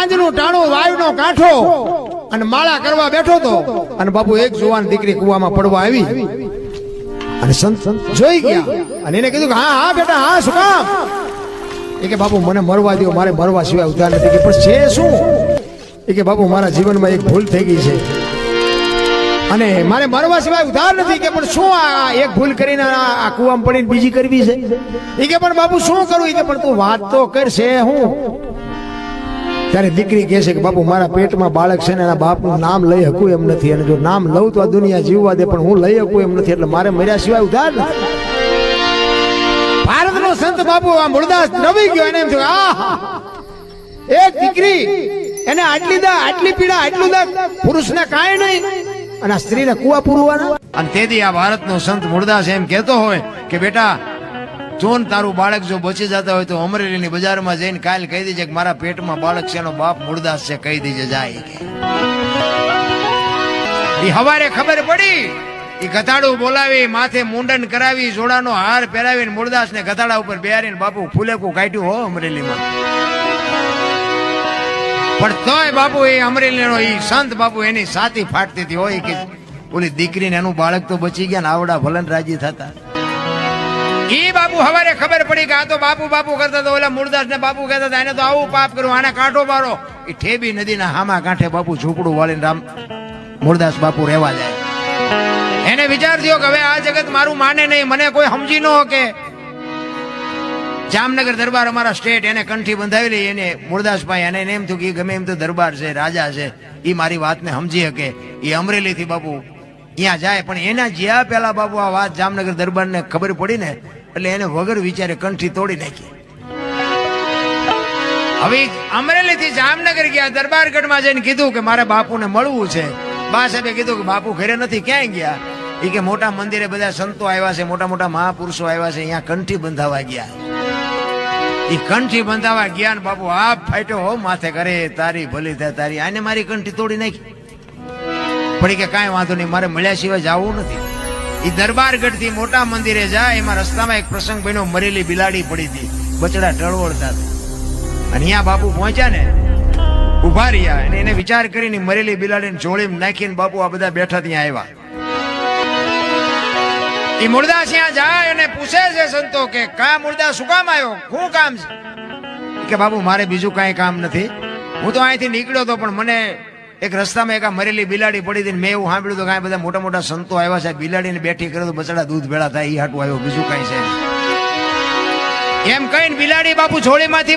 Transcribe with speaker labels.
Speaker 1: સાંજનું ટાણું, વાયુનો કાંઠો અને માળા કરવા બેઠો તો અને બાપુ એક જુવાન દીકરી કુવામાં પડવા આવી. અને સંત જોઈ ગયા. અને એને કીધું કે, હા હા, બેટા, હા, શું કામ? એ કે, બાપુ, મને મરવા દો મારે મરવા સિવાય ઉધાર નથી. કે, પણ છે શું? એ કે, બાપુ, મારા જીવનમાં એક ભૂલ થઈ ગઈ છે. અને મારે મરવા સિવાય ઉધાર નથી કે, પણ શું આ એક ભૂલ કરીને આ કુવામાં પડીને બીજી કરવી છે? એ કે, પણ બાપુ, શું કરું? એ કે, પણ તું વાત તો કરશે, હું ત્યારે દીકરી કહે છે કે, બાપુ, મારા પેટમાં બાળક છે ને એના બાપનું નામ લઈ શકું એમ નથી. અને જો નામ લઉં તો આ દુનિયા જીવવા દે, પણ હું લઈ શકું એમ નથી. એટલે મારે મર્યા સિવાય ઉધાર નથી. ભારતનો સંત બાપુ આ મૂળદાસ નવી ગયો, એને એમ થયું આ એક દીકરી, એને આટલી દા, આટલી પીડા, આટલું દા, પુરુષને કાંઈ નહીં. અને આ સ્ત્રીને કુવા પૂરવાના. અને તેથી આ ભારતનો સંત મૂળદાસ એમ કહેતો હોય કે, બેટા જોન તારું બાળક જો બચી જતા હોય તો અમરેલીની બજારમાં જઈને કાલ કહી દેજે કે મારા પેટમાં બાળક છે, એનો બાપ મૂળદાસ છે, કહી દેજે જાય કે. ઈ હવારે ખબર પડી. એ ગધાડું બોલાવી, માથે મુંડન કરાવી, જોડાનો હાર પહેરાવીને મૂળદાસ ને ગધાડા ઉપર બેહારીને બાપુ ફૂલેકું કાઢ્યું હો અમરેલીમાં. પણ તોય બાપુ એ અમરેલીનો એ સંત બાપુ એની સાથી ફાટતી હતી. હોય કે ઓલી દીકરીને એનું બાળક તો બચી ગયા ને આવડા ભલન રાજી થતા. ઈ બાપુ હવારે ખબર પડી કે આ તો બાપુ બાપુ કરતા તો ઓલા મૂળદાસ ને બાપુ કહેતા હતા, એને તો આવું પાપ કર્યું, આને કાંઠો મારો. એ ઠેબી નદીના હામા કાંઠે બાપુ ઝૂંપડું વાળીને રામ મૂળદાસ બાપુ રહેવા જાય. એને વિચાર થયો કે હવે આ જગત મારું માને નહીં, મને કોઈ સમજી ન કે જામનગર દરબાર અમારા સ્ટેટ એને કંઠી બંધાવેલી, એને મુરદાસભાઈ એને એને એમ થયું કે ગમે એમ તો દરબાર છે, રાજા છે એ મારી વાતને સમજી શકે. એ અમરેલીથી બાપુ ત્યાં જાય, પણ એના જ્યાં પેલા બાપુ આ વાત જામનગર દરબારને ખબર પડી ને એટલે એને વગર વિચારે કંઠી તોડી નાખી. હવે અમરેલીથી જામનગર ગયા, દરબારગઢમાં જઈને કીધું કે મારે બાપુને મળવું છે. બા સાહેબે કીધું કે બાપુ ઘરે નથી, ક્યાંય ગયા? એ કે મોટા મંદિરે બધા સંતો આવ્યા છે, મોટા મોટા મહાપુરુષો આવ્યા છે, અહીંયા કંઠી બંધાવા ગયા. એ કંઠી બંધાવા ગયા ને બાપુ આ ફાટ્યો હો માથે કરે તારી ભલી થાય, તારી. આને મારી કંઠી તોડી નાખી. પણ કે કાંઈ વાંધો નહીં, મારે મળ્યા સિવાય જવું નથી. એ દરબારગઢથી મોટા મંદિરે જાય, એમાં રસ્તામાં એક પ્રસંગ બન્યો, મરેલી બિલાડી પડી હતી. બચડા ટળવળતા હતા. અહીંયા બાપુ પહોંચ્યા ને ઊભા રહ્યા અને એને વિચાર કરીને મરેલી બિલાડીને જોડીમાં નાખીને બાપુ આ બધા બેઠા ત્યાં આવ્યા. એ મુર્દા ત્યાં જાય અને પૂછે છે સંતો કે, કા મુર્દા, શું કામ આવ્યો? શું કામ છે? કે, બાપુ, મારે બીજું કાંઈ કામ નથી. હું તો અહીંથી નીકળ્યો હતો પણ મને એક રસ્તામાં એક મરેલી બિલાડી પડી હતી ને મેં એવું સાંભળ્યું હતું કે બધા મોટા મોટા સંતો આવ્યા છે બિલાડીને બેઠી કરે તો બચડા દૂધ ભેળા થાય એ હાટું આવ્યો, બીજું કાંઈ છે. એમ કહીને બિલાડી બાપુ જોડીમાંથી